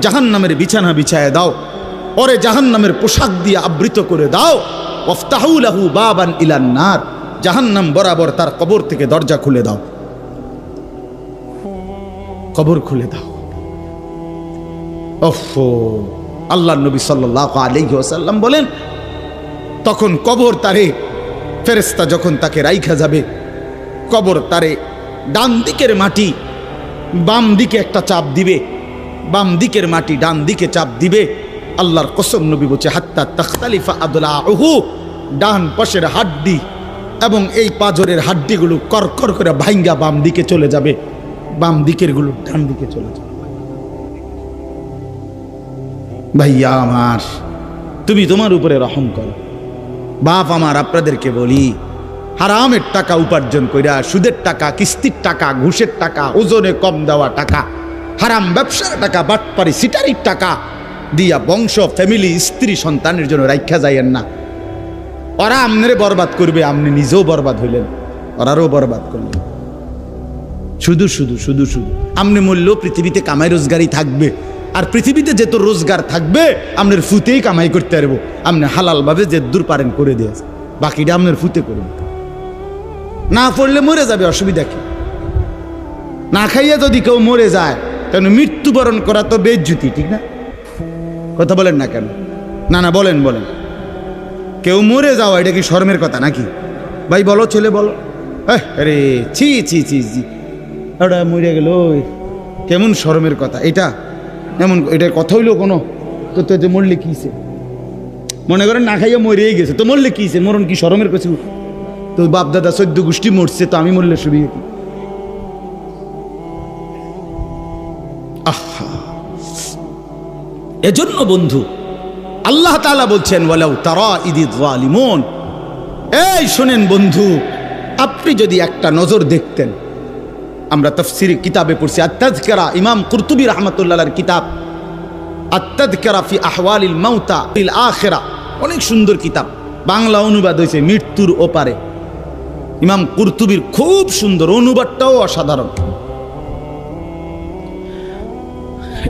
জাহান্নামের বিছানা বিছায় দাও। পরে জাহান্নামের পোশাক দিয়ে আবৃত করে দাও। ওফতাহুলাহু বাবান ইলান নার। জাহান্নাম বরাবর তার কবর থেকে দরজা খুলে দাও। কবর খুলে দাও। ওফো আল্লাহ নবী সাল্লাহ আলাইহি ওয়াসাল্লাম বলেন, তখন কবর তারে ফেরেস্তা যখন তাকে রাইখা যাবে, কবর তারে ডান দিকের মাটি বাম দিকে একটা চাপ দিবে। বাম দিকের মাটি ডান দিকে চাপ দিবে। আল্লাহর কসম নবী বলছে, হাত্তা তখতালিফা আদুল্লাহ আহু ডান পাশের হাড্ডি এবং এই পাজরের হাড্ডিগুলো করকর করে ভাইঙ্গা বাম দিকে চলে যাবে। বাম দিকেরগুলো ডান দিকে চলে যাবে। ভাইয়া আমার, তুমি তোমার উপরে রহম করো। বাপ আমার, আপনাদেরকে বলি, হারামের টাকা উপার্জন কইরা, সুদের টাকা, কিস্তির টাকা, ঘুষের টাকা, ওজনে কম দেওয়া টাকা হারাম ব্যবসার টাকা, বাটপারি সিটারির টাকা দিয়া বংশ ফ্যামিলি স্ত্রী, সন্তানের জন্য রাখা যাইয়েন না। ওরা আমনেরে বরবাদ করবে আপনি নিজেও বরবাদ হইলেন, ওরারও বরবাদ করলেন। শুধু শুধু শুধু শুধু। আমনে মূল্য পৃথিবীতে কামাই রোজগারই থাকবে, আর পৃথিবীতে যে যেত রোজগার থাকবে আপনার ফুতেই কামাই করতে পারব। আপনি হালালভাবে যে দূর পারেন করে দিয়েছে বাকিটা আপনার ফুতে করুন। না পড়লে মরে যাবে, অসুবিধা কি? না খাইয়া যদি কেউ মরে যায় তাহলে মৃত্যুবরণ করা তো বেজ্জুতি, ঠিক না? কথা বলেন না কেন? না না, বলেন বলেন। কেউ মরে যাওয়া, এটা কি শর্মের কথা নাকি? ভাই, বলো, ছেলে, বলো। আরে, ছি ছি ছি ছি। ওটা মরে গেল কেমন শরমের কথা, এটা? এমন এটার কথা হইল কোনো? তো তো তো মরলে কিছে মনে করেন, না খাইয়া মরেই গেছে। তো মরলে কিছে মরণ কি শরমের কিছু তো বাপ দাদা সদ্য গোষ্ঠী মরছে, তো আমি মরলে শুবি এজন্য বন্ধু, আল্লাহ তাআলা বলছেন, ওয়ালাউ তারা ইদি জালিমুন এই শোনেন বন্ধু, আপনি যদি একটা নজর দেখতেন, আমরা তফসির কিতাবে পড়ছি আত্মাজকেরা ইমাম কুরতুবী রহমতুল্লাহর কিতাব আত্মাজকেরা ফি আহওয়ালিল মাউতা ইল আখেরা, অনেক সুন্দর কিতাব। বাংলা অনুবাদ হয়েছে মৃত্যুর ওপারে। ইমাম কুরতুবির খুব সুন্দর অনুবাদটাও অসাধারণ।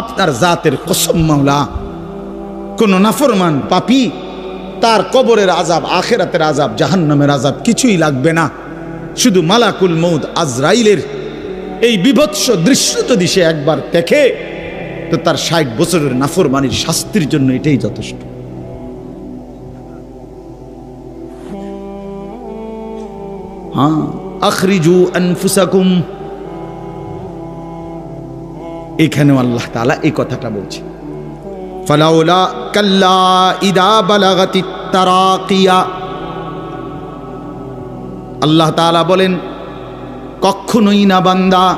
আপনার জাতের কসম মাওলা। কোন নাফরমান পাপি, তার কবরের আজাব আখেরাতের আজাব জাহান্নামের আজাব কিছুই লাগবে না। শুধু মালাকুল মৌদ আজরাইলের এই বিভৎস দৃশ্য যদি সে একবার দেখে, তো তার ষাট বছরের নাফরমানির শাস্তির জন্য এটাই যথেষ্ট। হ্যাঁ আখরিজু আনফুসাকুম এখানেও আল্লাহ তাআলা এই কথাটা বলছে। ফালাউলা কাল্লা ইদা বালাগাতি তারাকিয়া। আল্লাহ তাআলা বলেন, কখনোই না বান্দা,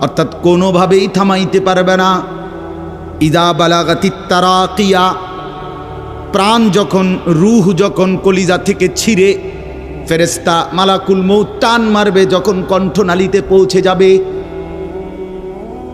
অর্থাৎ কোনোভাবেই থামাইতে পারবে না। ইদা বালাগাতি তারাকিয়া, প্রাণ যখন, রুহ যখন কলিজা থেকে ছিঁড়ে ফেরেস্তা মালাকুল মৌ টান মারবে, যখন কণ্ঠনালীতে পৌঁছে যাবে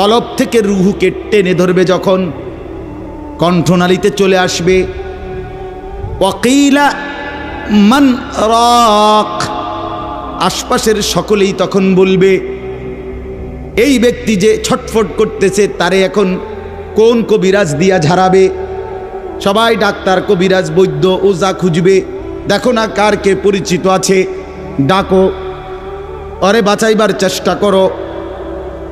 কলব থেকে রুহুকে টেনে ধরবে যখন কণ্ঠনালীতে চলে আসবে, ওয়াকিলা মান রক। আশপাশের সকলেই তখন বলবে, এই ব্যক্তি যে ছটফট করতেছে, তারে এখন কোন কবিরাজ দিয়া ঝাড়াবে? সবাই ডাক্তার, কবিরাজ, বৈদ্য, ওজা খুঁজবে। দেখো না কার কে পরিচিত আছে। ডাকো। অরে বাঁচাইবার চেষ্টা করো।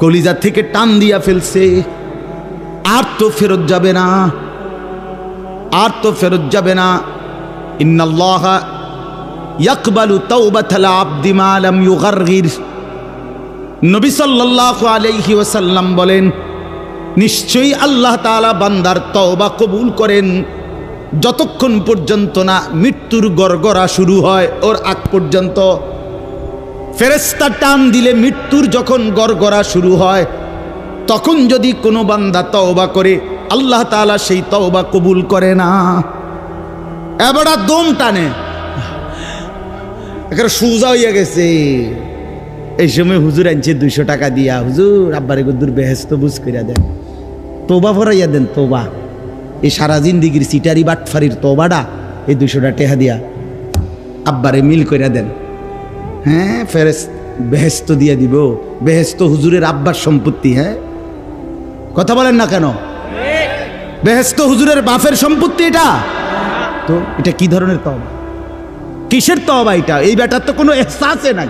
কলিজা থেকে টান দিয়া ফেলছে। আর তো ফেরত যাবে না। আর তো ফেরত যাবে না। ইন্নাল্লাহ ইয়াকবালু তাওবাতাল আবদি মা লাম ইউগারগির। নবী সাল্লাল্লাহু আলাইহি ওয়াসাল্লাম বলেন, নিশ্চয়ই আল্লাহ তাআলা বান্দার তওবা কবুল করেন। যতক্ষণ পর্যন্ত না মৃত্যুর গড়গড়া শুরু হয় ওর আগ পর্যন্ত ফেরেস্তা টান দিলে মৃত্যুর যখন গড়গড়া শুরু হয়, তখন যদি কোনো বান্দা তওবা করে, আল্লাহ তাআলা সেই তওবা কবুল করে না। এবারা দম টানে। এখানে সোজা হইয়া গেছে। এই সময় হুজুর আনছে দুইশো টাকা দিয়া। হুজুর, আব্বারে গুদ্দুর বেহেস্ত বুঝ করিয়া দেন। তোবা ভরাইয়া দেন তোবা এই সারা জিন্দিগির সিটারি বাটফারির তোবাটা এই দুইশোটা টেহা দিয়া আব্বারে মিল করিয়া দেন। হ্যাঁ ফেরেস বেহেস্ত দিয়া দিব। বেহেস্ত হুজুরের আব্বার সম্পত্তি হ্যাঁ? কথা বলেন না কেন? বেহেস্ত হুজুরের বাপের সম্পত্তি এটা? তো এটা কি ধরনের তবা কিসের তবা এটা? এই ব্যাটার তো কোনো এহসাসে নাই।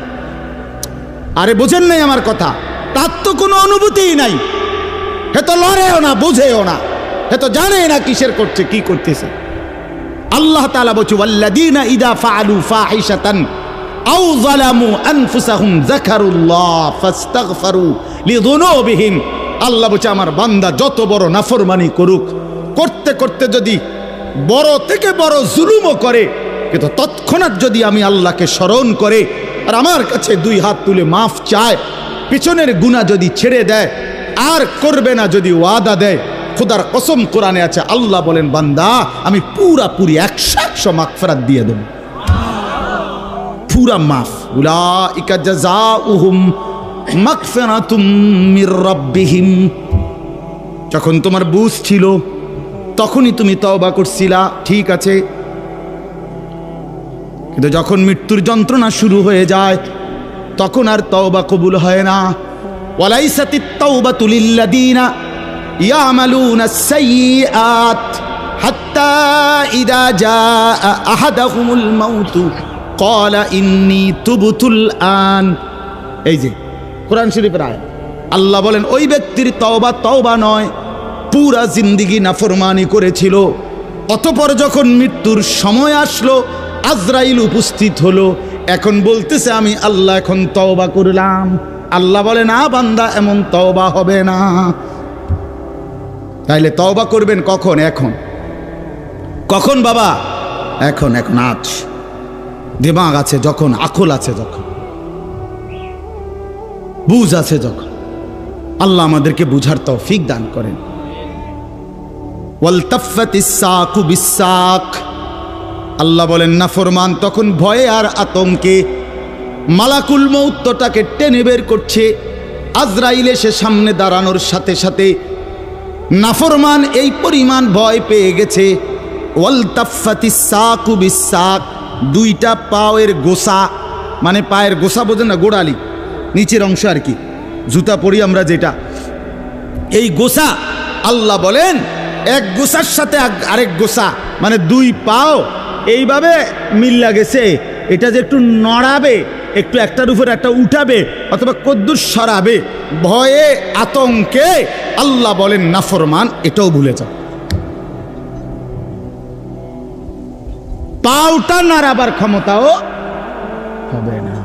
আরে বোঝেন নাই আমার কথা? তার তো কোনো অনুভূতিই নাই। হে তো লড়েও না, বুঝেও না। হে তো জানে না কিসের করছে, কি করতেছে। আল্লাহ তাআলা বলছে, ওয়াল্লাযীনা ইদা ফাআলু ফাহিশাতান। আও যালামু আনফুসাহুম যাকারুল্লাহ ফাস্তাগফারু লিযুনুবিহিম। আল্লাহ বলছে, আমার বান্দা যত বড় নাফরমানি করুক, করতে করতে যদি বড় থেকে বড় জুলুমও করে, কিন্তু তৎক্ষণাৎ যদি আমি আল্লাহকে স্মরণ করে আর আমার কাছে দুই হাত তুলে মাফ চায়, পিছনের গুণা যদি ছেড়ে দেয়, আর করবে না যদি ওয়াদা দেয়, খোদার কসম কোরআনে আছে, আল্লাহ বলেন, বান্দা, আমি পুরাপুরি একশো একশো মাগফিরাত দিয়ে দেব। পুরা মাফ। উলাইকা জাযাউহুম মাগফিরাতুম মির রাব্বিহিম। যখন তোমার বুঝ ছিল, তখনই তুমি তওবা করছিলা, ঠিক আছে। কিন্তু যখন মৃত্যুর যন্ত্রণা শুরু হয়ে যায়, তখন আর তওবা কবুল হয় না। ওয়ালাইসাতিত তাওবাতু লিল্লাযীনা ইয়ামালুনা আস-সাইয়্যাত হাত্তা ইযা জাআ আহাদাহুমুল মাউতু। ক্বালা ইন্নী তুবতুল আন এই যে, কোরআন শরীফের আয়াত। আল্লাহ বলেন, ওই ব্যক্তির তওবা তওবা নয়, পুরা জিন্দিগি নাফরমানি করেছিল। অতপর যখন মৃত্যুর সময় আসলো, আজরাইল উপস্থিত হলো। এখন বলতেছে, আমি আল্লাহ এখন তওবা করলাম। আল্লাহ বলে, না বান্দা, এমন তওবা হবে না। তাইলে তওবা করবেন কখন? এখন। কখন বাবা? এখন এখন, আজ। দিমাগ আছে যখন, আকল আছে যখন। বুঝ আছে যখন। আল্লাহ আমাদেরকে বুঝার তৌফিক দান করেন। সাকু আল্লাহ বলেন, না ফরমান, তখন ভয়ে আর আতঙ্কে মালাকুল মৌত্তটাকে টেনে বের করছে। আজরাইলে সে সামনে দাঁড়ানোর সাথে সাথে নাফরমান এই পরিমাণ ভয় পেয়ে গেছে। ওয়ালতাফাতি সাকু বিসাক। দুইটা পায়ের গোসা মানে পায়ের গোসা বোঝেন না, গোড়ালি, নিচের অংশ আর কি, জুতা পরি আমরা যেটা। এই গোসা আল্লাহ বলেন, এক গোসার সাথে আরেক গোসা মানে দুই পাও, এইভাবে মিল্লা গেছে। এটা যে একটু নড়াবে, একটু একটার উপর একটা উঠাবে, অথবা কদ্দুর সরাবে, ভয়ে, আতঙ্কে আল্লাহ বলেন নাফরমান এটাও ভুলে যাও। পাওটা নাড়াবার ক্ষমতাও হবে না।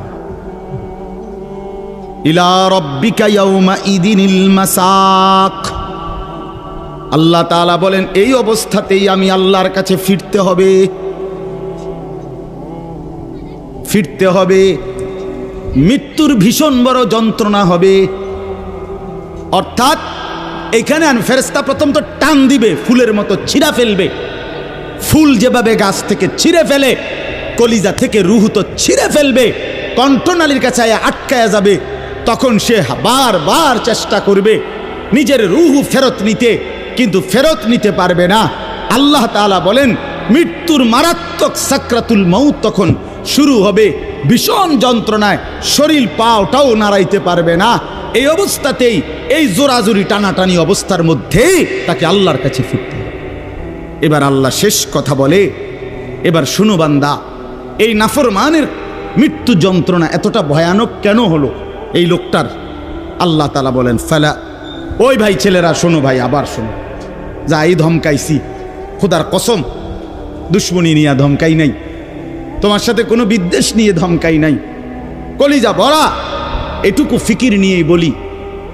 ইলা রব্বিকা ইয়াউমা আল্লাহ বলেন, এই অবস্থাতেই আমি আল্লাহর কাছে ফিরতে হবে। ফিরতে হবে। মৃত্যুর ভীষণ বড় যন্ত্রণা হবে। অর্থাৎ এখানে ফেরেস্তা প্রথম তো টান দিবে, ফুলের মতো ছিঁড়া ফেলবে। ফুল যেভাবে গাছ থেকে ছিঁড়ে ফেলে, কলিজা থেকে রুহু তো ছিঁড়ে ফেলবে, কণ্ঠনালীর কাছে আটকায়া যাবে, তখন সে বারবার চেষ্টা করবে নিজের রুহু ফেরত নিতে, কিন্তু ফেরত নিতে পারবে না। আল্লাহ তাআলা বলেন, মৃত্যুর মারাত্মক সাকরাতুল মৌত তখন শুরু হবে, ভীষণ যন্ত্রণায় শরীর পাওটাও নাড়াইতে পারবে না। এই অবস্থাতেই, এই জোরাজুরি টানাটানি অবস্থার মধ্যেই তাকে আল্লাহর কাছে ফিরতে এবার আল্লাহ শেষ কথা বলে, এবার শুনো বান্দা, এই নাফরমানের মৃত্যু যন্ত্রণা এতটা ভয়ানক কেন হলো? এই লোকটার আল্লাহ তালা বলেন, ফেলা, ওই ভাই ছেলেরা, শোনো ভাই, আবার শোনো। যা এই ধমকাইছি, খোদার কসম, দুশ্মনী নিয়ে ধমকাই নাই। তোমার সাথে কোনো বিদ্বেষ নিয়ে ধমকাই নাই। কলিজা বড়া এটুকু ফিকির নিয়েই বলি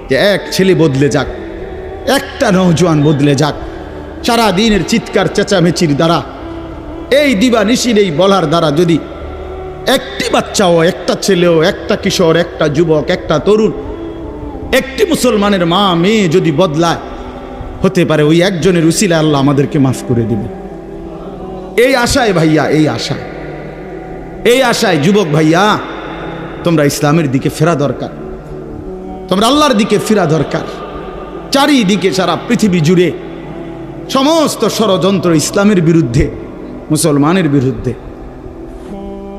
যে, এক ছেলে বদলে যাক, একটা নৌজওয়ান বদলে যাক। সারা দিনের চিৎকার, চেঁচামেচির দ্বারা। এই দিবা নিশির এই বলার দ্বারা যদি একটি বাচ্চাও, একটা ছেলেও, একটা কিশোর, একটা যুবক, একটা তরুণ, একটি মুসলমানের মা, মেয়ে যদি বদলায়, হতে পারে ওই একজনের উসিলা আল্লাহ আমাদেরকে মাফ করে দেবে। এই আশায় ভাইয়া, এই আশায়। এই আশায় যুবক ভাইয়া, তোমরা ইসলামের দিকে ফেরা দরকার। তোমরা আল্লাহর দিকে ফেরা দরকার। চারিদিকে সারা পৃথিবী জুড়ে সমস্ত ষড়যন্ত্র ইসলামের বিরুদ্ধে, মুসলমানের বিরুদ্ধে।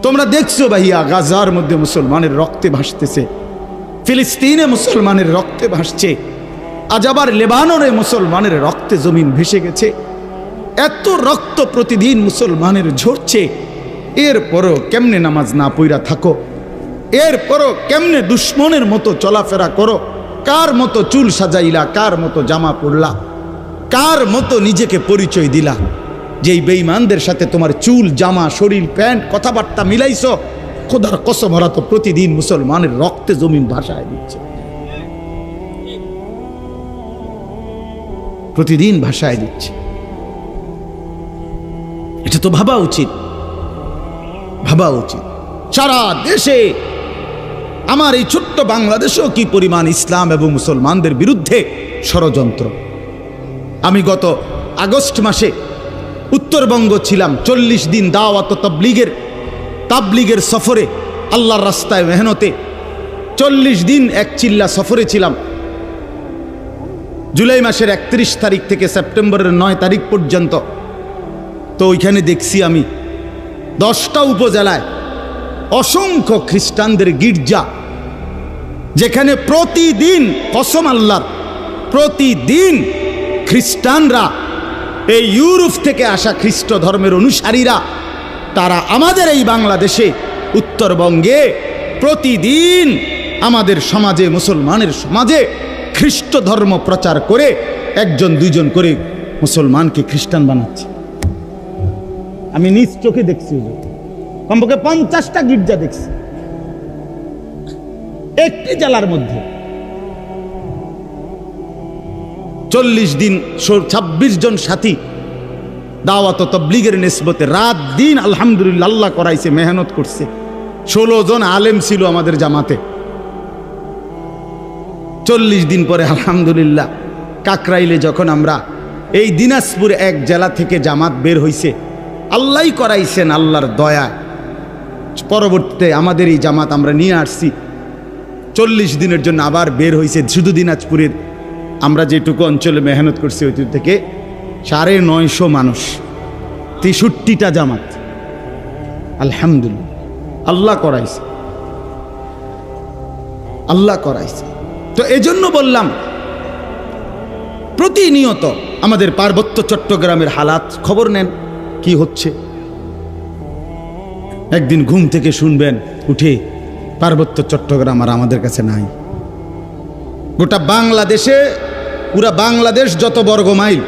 তোমরা দেখছ ভাইয়া গাজার মধ্যে মুসলমানের রক্তে ভাসতেছে, ফিলিস্তিনে মুসলমানের রক্তে ভাসছে, আজ আবার লেবাননে মুসলমানের রক্তে জমিন ভেসে গেছে। এত রক্ত প্রতিদিন মুসলমানের ঝরছে, এরপরও কেমনে নামাজ না পইরা থাকো? এরপরও কেমনে দুশ্মনের মতো চলাফেরা করো? কার মতো চুল সাজাইলা, কার মতো জামা পরলা? কার মতো নিজেকে পরিচয় দিলা? যেই বেঈমানদের সাথে তোমার চুল, জামা, শরীর, প্যান্ট, কথাবার্তা মিলাইছো, খোদার কসম তো প্রতিদিন মুসলমানের রক্তে জমিন ভাষায় দিচ্ছে। প্রতিদিন ভাষায় দিচ্ছে। এটা তো ভাবা উচিত। ভাবা উচিত। সারা দেশে আমার এই ছোট্ট বাংলাদেশেও কি পরিমাণ ইসলাম এবং মুসলমানদের বিরুদ্ধে ষড়যন্ত্র? আমি গত আগস্ট মাসে উত্তরবঙ্গ ছিলাম। চল্লিশ দিন দাওয়াত তাবলিগের তাবলিগের সফরে, আল্লাহর রাস্তায় মেহনতে। চল্লিশ দিন এক চিল্লা সফরে ছিলাম। জুলাই মাসের একত্রিশ তারিখ থেকে সেপ্টেম্বরের নয় তারিখ পর্যন্ত। তো ওইখানে দেখছি আমি দশটা উপজেলায় অসংখ্য খ্রিস্টানদের গির্জা, যেখানে প্রতিদিন কসম আল্লাহর, প্রতিদিন খ্রিস্টানরা, এই ইউরোপ থেকে আসা খ্রিস্ট ধর্মের অনুসারীরা, তারা আমাদের এই বাংলাদেশে, উত্তরবঙ্গে প্রতিদিন আমাদের সমাজে, মুসলমানের সমাজে খ্রিস্ট ধর্ম প্রচার করে একজন, দুইজন করে মুসলমানকে খ্রিস্টান বানাচ্ছে। আমি নিজ চোখে দেখছি। কমপক্ষে পঞ্চাশটা গির্জা দেখছি। একটি জেলার মধ্যে। চল্লিশ দিন ছাব্বিশ জন সাথী দাওয়াত তবলিগের নেসবতে রাত দিন আলহামদুলিল্লাহ আল্লাহ করাইছে, মেহনত করছে। ষোলো জন আলেম ছিল আমাদের জামাতে। চল্লিশ দিন পরে আলহামদুলিল্লাহ কাকরাইলে যখন আমরা এই দিনাজপুর এক জেলা থেকে জামাত বের হইছে আল্লাহই করাইছেন আল্লাহর দয়া পরবর্তীতে আমাদের এই জামাত আমরা নিয়ে আসছি। চল্লিশ দিনের জন্য আবার বের হয়েছে শুধু দিনাজপুরের আমরা যেটুকু অঞ্চলে মেহনত করছি ওই থেকে সাড়ে নয়শো মানুষ, তেষট্টিটা জামাত। আলহামদুলিল্লাহ। আল্লাহ করাইছে। আল্লাহ করাইছে। তো এজন্য বললাম, প্রতিনিয়ত আমাদের পার্বত্য চট্টগ্রামের হালাত, খবর নেন, কি হচ্ছে? একদিন ঘুম থেকে শুনবেন, উঠে পার্বত্য চট্টগ্রাম আর আমাদের কাছে নাই। গোটা বাংলাদেশে পুরা বাংলাদেশ যত বর্গ মাইল।